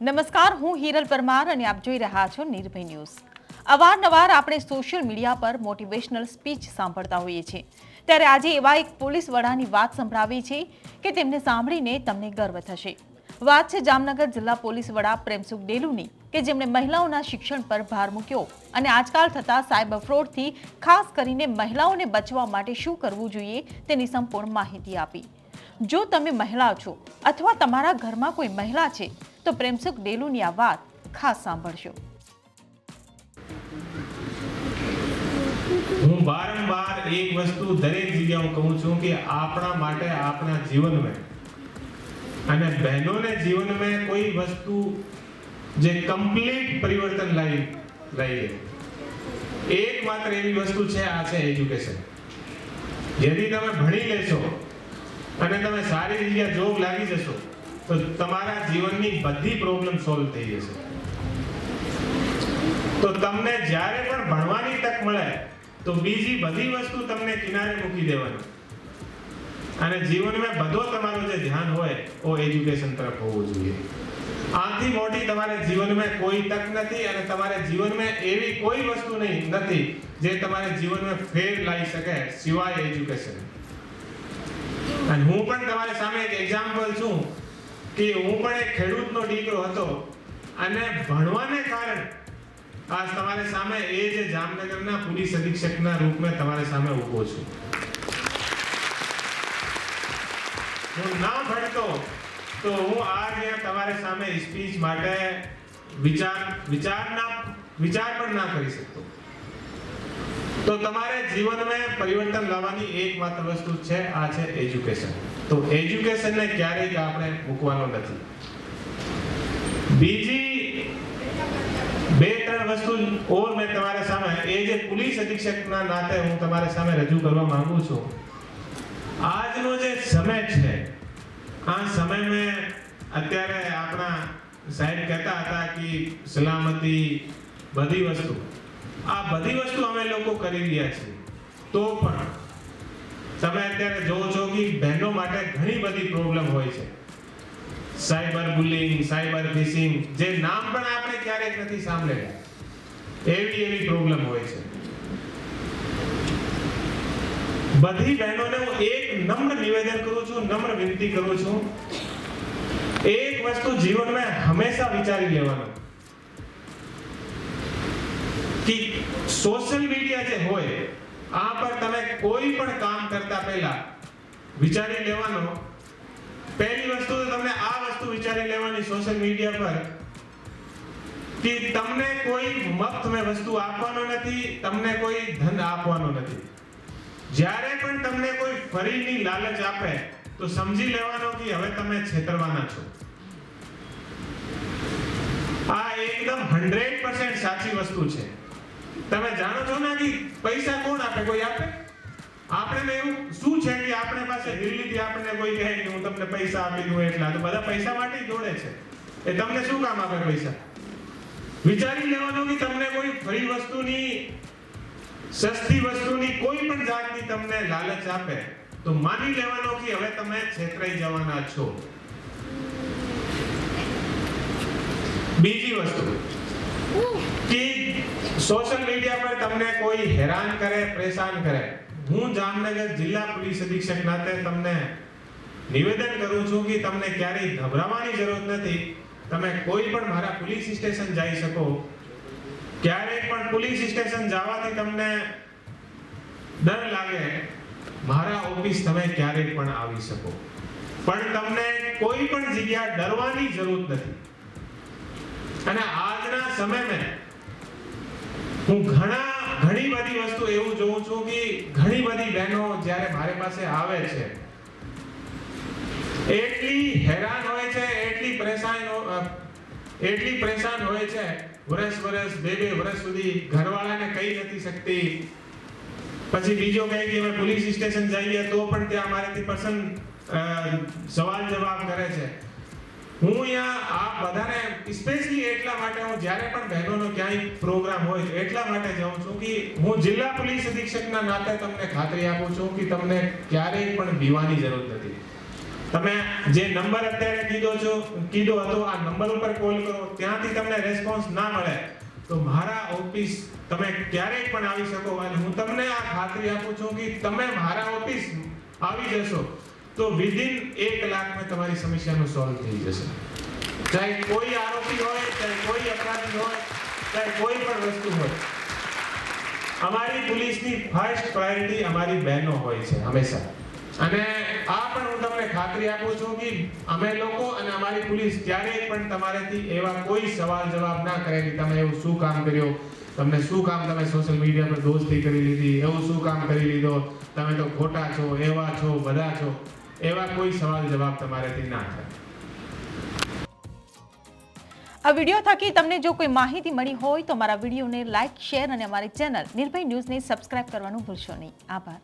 નમસ્કાર, હું હિરલ પરમાર અને આપ જોઈ રહ્યા છો નિર્ભય ન્યૂઝ. અવારનવાર આપણે સોશિયલ મીડિયા પર મોટિવેશનલ સ્પીચ સાંભળતા હોઈએ છીએ. ત્યારે આજે એવા એક પોલીસ વડાની વાત સંભળાવી છે કે તેમને સાંભળીને તમને ગર્વ થશે. વાત છે જામનગર જિલ્લા પોલીસ વડા પ્રેમસુખ ડેલુની, કે જેમણે મહિલાઓના શિક્ષણ પર ભાર મૂક્યો અને આજકાલ થતા સાયબર ફ્રોડથી ખાસ કરીને મહિલાઓને બચવા માટે શું કરવું જોઈએ તેની સંપૂર્ણ માહિતી આપી. જો તમે મહિલા છો અથવા તમારા ઘરમાં કોઈ મહિલા છે તો પ્રેમસુખ ડેલુની આ વાત ખાસ સાંભળશો હું વારંવાર એક વસ્તુ દરેક જગ્યાએ કહું છું કે આપણા માટે આપણા જીવનમાં અને બહેનોને જીવનમાં કોઈ વસ્તુ જે કમ્પ્લીટ પરિવર્તન લાવી લાવી એકમાત્ર એવી વસ્તુ છે, આ છે એજ્યુકેશન જેથી તમે ભણી લેશો અને તમે સારી જગ્યા જોબ લાગી જશો તો તમારા જીવનની બધી પ્રોબ્લેમ સોલ્વ થઈ જશે. તો તમને જ્યારે પણ ભણવાની તક મળે, તો બીજી બધી વસ્તુ તમને કિનારે મૂકી દેવાની. અને જીવનમાં બધો તમારો જે ધ્યાન હોય, ઓ એજ્યુકેશન તરફ હોવું જોઈએ. આથી મોટી તમારે જીવનમાં કોઈ તક નથી અને તમારે જીવનમાં એવી કોઈ વસ્તુ નહીં, નથી, જે તમારે જીવનમાં ફેર લાવી શકે સિવાય એજ્યુકેશન અને હું પણ તમારી સામે એક એક્ઝામ્પલ છું. કે હું પણ એક ખેડૂતનો દીકરો હતો. અને ભણવાને કારણે આજ તમારી સામે એ જે જામનગરના પોલીસ અધિક્ષકના રૂપમાં તમારી સામે ઊભો છું. હું ના ભણતો તો હું આજે તમારી સામે સ્પીચ માટે વિચાર વિચારના વિચાર પણ ના કરી શકતો. તો તમારે જીવનમાં પરિવર્તન લાવવાની એકમાત્ર વસ્તુ છે, આ છે એજ્યુકેશન તો એજ્યુકેશનને ક્યારેય આપણે મૂકવાનો નથી. બીજી બે, ત્રણ વસ્તુ ઓર મેં તમારા સામે, એ જે પોલીસ અધિક્ષકના નાતે હું તમારા સામે રજૂ કરવા માંગુ છું. આજનો જે સમય છે, આ સમયમાં અત્યારે આપણા સાહેબ કહેતા હતા કે સલામતી બધી વસ્તુ. આ બધી વસ્તુ અમે લોકો કરી રહ્યા છીએ. તો પણ તમે અત્યારે જોવો છો કે બહેનો માટે ઘણી બધી પ્રોબ્લેમ હોય છે. સાયબર બુલિંગ, સાયબર ફિશિંગ, જે નામ પણ આપણે ક્યારેક નથી સાંભળેલા. એવી એવી પ્રોબ્લેમ હોય છે. બધી બહેનોને હું એક નમ્ર નિવેદન કરું છું, નમ્ર વિનંતી કરું છું. એક વસ્તુ જીવનમાં હંમેશા વિચારી લેવાનું. સોશિયલ મીડિયા જે હોય, આ પર તમે કોઈ પણ કામ કરતા પહેલા વિચારી લેવાનો. પહેલી વસ્તુ તમને આ વસ્તુ વિચારી લેવાની સોશિયલ મીડિયા પર કે તમને કોઈ મફત મેં વસ્તુ આપવાનો નથી, તમને કોઈ ધન આપવાનો નથી. જ્યારે પણ તમને કોઈ ફરીની લાલચ આપે, તો સમજી લેવાનો કે હવે તમે છેતરવાના છો. આ એકદમ 100% સાચી વસ્તુ છે. તમે જાણો છો ને કે પૈસા કોણ આપે? કોઈ આપે? આપણે એવું શું છે કે આપણે પાસે દિલ્હીથી આપણને કોઈ કહે કે હું તમને પૈસા આપી દઉં એટલા તો બધા પૈસા માટે દોડે છે. એ તમને શું કામ આપે પૈસા? વિચારી લેવાનું કે તમને કોઈ ફરી વસ્તુની, સસ્તી વસ્તુની કોઈ પણ જાતની તમને લાલચ આપે, તો માની લેવાનો કે હવે તમે છેતરાઈ જવાના છો. બીજી વસ્તુ કે સોશિયલ મીડિયા પર તમને કોઈ હેરાન કરે, પરેશાન કરે? હું જામનગર જિલ્લા પોલીસ અધિક્ષક નાતે તમને નિવેદન કરું છું કે તમને ક્યારેય ગભરાવાની જરૂર નથી. તમે કોઈ પણ મારા પોલીસ સ્ટેશન જઈ શકો. ક્યારેય પણ પોલીસ સ્ટેશન જવાથી તમને ડર લાગે, મારા ઓફિસ તમે ક્યારેય પણ આવી શકો. પણ તમને કોઈ પણ જગ્યા ડરવાની જરૂર નથી. અને આજના સમયમાં હું ઘણા, ઘણી બધી વસ્તુ એવું જોઉં છું કે ઘણી બધી બહેનો જ્યારે મારી પાસે આવે છે, એટલી હેરાન હોય છે, એટલી પરેશાન એટલી પરેશાન હોય છે વર્ષ વર્ષ બે બે વર્ષ સુધી ઘરવાળાને કહી નથી શકતી. પછી બીજો કહે કે અમે પોલીસ સ્ટેશન જઈએ તો પણ ત્યાં મારાથી પસંદ સવાલ જવાબ કરે છે. હું અહીંયા આ બધાને સ્પેશિયલી એટલા માટે હું જ્યારે પણ બહેનોનો ક્યાંય પ્રોગ્રામ હોય તો એટલા માટે જાઉં છું કે હું જિલ્લા પોલીસ અધિક્ષકના નાતે તમને ખાતરી આપું છું કે તમને ક્યારેય પણ બીવાની જરૂર નથી. તમે જે નંબર અત્યારે કીધો છો, કીધો હતો, આ નંબર ઉપર કોલ કરો, ત્યાંથી તમને રેસ્પોન્સ ના મળે, તો મારા ઓફિસ તમે ક્યારેય પણ આવી શકો અને હું તમને આ ખાતરી આપું છું કે તમે મારા ઓફિસ આવી જશો. તો વિધિન એક કલાકમાં તમારી સમસ્યાનું સોલ્વ થઈ જશે. ચાહે કોઈ આરોપી હોય, ચાહે કોઈ અપરાધી હોય, ચાહે કોઈ પણ વસ્તુ હોય. અમારી પોલીસની ફર્સ્ટ પ્રાયોરિટી અમારી બહેનો હોય છે, હંમેશા. અને આ પણ હું તમને ખાતરી આપું છું કે અમે લોકો અને અમારી પોલીસ ક્યારેય પણ તમારેથી એવા કોઈ સવાલ જવાબ ના કરે કે તમે એવું શું કામ કર્યો? તમને શું કામ તમે સોશિયલ મીડિયા પર દોસ્તી કરી લીધી? એવું શું કામ કરી લીધો? તમે તો ખોટા છો, એવા છો, બધા છો. એવા કોઈ સવાલ જવાબ તમારેથી ના થાય. આ વીડિયો થકી તમને જો કોઈ માહિતી મળી હોય તો મારા વિડીયોને લાઇક શેર અને અમારી ચેનલ નિર્ભય ન્યૂઝને સબસ્ક્રાઇબ કરવાનું ભૂલશો નહીં. આભાર.